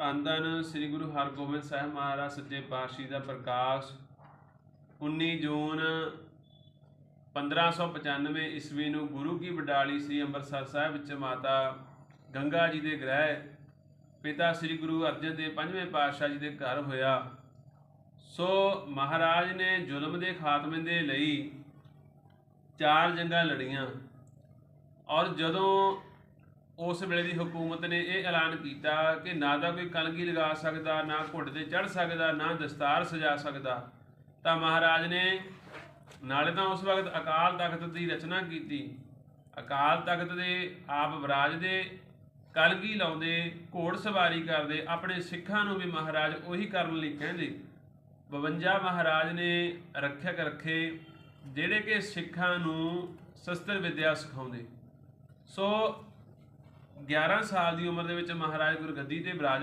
ਧੰਨ ਧੰਨ ਸ੍ਰੀ ਗੁਰੂ ਹਰਗੋਬਿੰਦ ਸਾਹਿਬ ਮਹਾਰਾਜ ਸੱਚੇ ਪਾਤਸ਼ਾਹ ਦਾ ਪ੍ਰਕਾਸ਼ 19 ਜੂਨ 1595 ਈਸਵੀ ਨੂੰ ਗੁਰੂ ਕੀ ਬਡਾਲੀ ਸ੍ਰੀ ਅੰਮ੍ਰਿਤਸਰ ਸਾਹਿਬ ਵਿੱਚ ਮਾਤਾ ਗੰਗਾ ਜੀ ਦੇ ਗ੍ਰਹਿ ਪਿਤਾ ਸ੍ਰੀ ਗੁਰੂ ਅਰਜਨ ਦੇਵ ਪੰਜਵੇਂ ਪਾਤਸ਼ਾਹ ਜੀ ਦੇ ਘਰ ਹੋਇਆ। ਸੋ ਮਹਾਰਾਜ ਨੇ ਜ਼ੁਲਮ ਦੇ ਖਾਤਮੇ ਦੇ ਲਈ ਚਾਰ ਜੰਗਾਂ ਲੜੀਆਂ ਔਰ ਜਦੋਂ ਉਸ ਵੇਲੇ ਦੀ ਹਕੂਮਤ ਨੇ ਇਹ ਐਲਾਨ ਕੀਤਾ ਕਿ ਨਾ ਤਾਂ ਕੋਈ ਕਲਗੀ ਲਗਾ ਸਕਦਾ, ਨਾ ਘੁੱਟ ਤੇ ਚੜ ਸਕਦਾ, ਨਾ ਦਸਤਾਰ ਸਜਾ ਸਕਦਾ। ਤਾਂ ਮਹਾਰਾਜ ਨੇ ਨਾਲੇ ਤਾਂ ਉਸ ਵਕਤ ਅਕਾਲ ਤਖਤ ਦੀ ਰਚਨਾ ਕੀਤੀ। ਅਕਾਲ ਤਖਤ ਦੇ ਆਪ ਵਿਰਾਜ ਦੇ ਕਲਗੀ ਲਾਉਂਦੇ, ਘੋੜ ਸਵਾਰੀ ਕਰਦੇ, ਆਪਣੇ ਸਿੱਖਾਂ ਨੂੰ ਵੀ ਮਹਾਰਾਜ ਉਹੀ ਕਰਨ ਲਈ ਕਹਿੰਦੇ। 52 ਮਹਾਰਾਜ ਨੇ ਰੱਖਿਅਕ ਰੱਖੇ, ਜਿਹੜੇ ਕਿ ਸਿੱਖਾਂ ਨੂੰ ਸ਼ਸਤਰ ਵਿਦਿਆ ਸਿਖਾਉਂਦੇ। ਸੋ 11 ਸਾਲ ਦੀ ਉਮਰ ਦੇ ਵਿੱਚ ਮਹਾਰਾਜ ਗੁਰਗੱਦੀ ਤੇ ਬਿਰਾਜਮਾਨ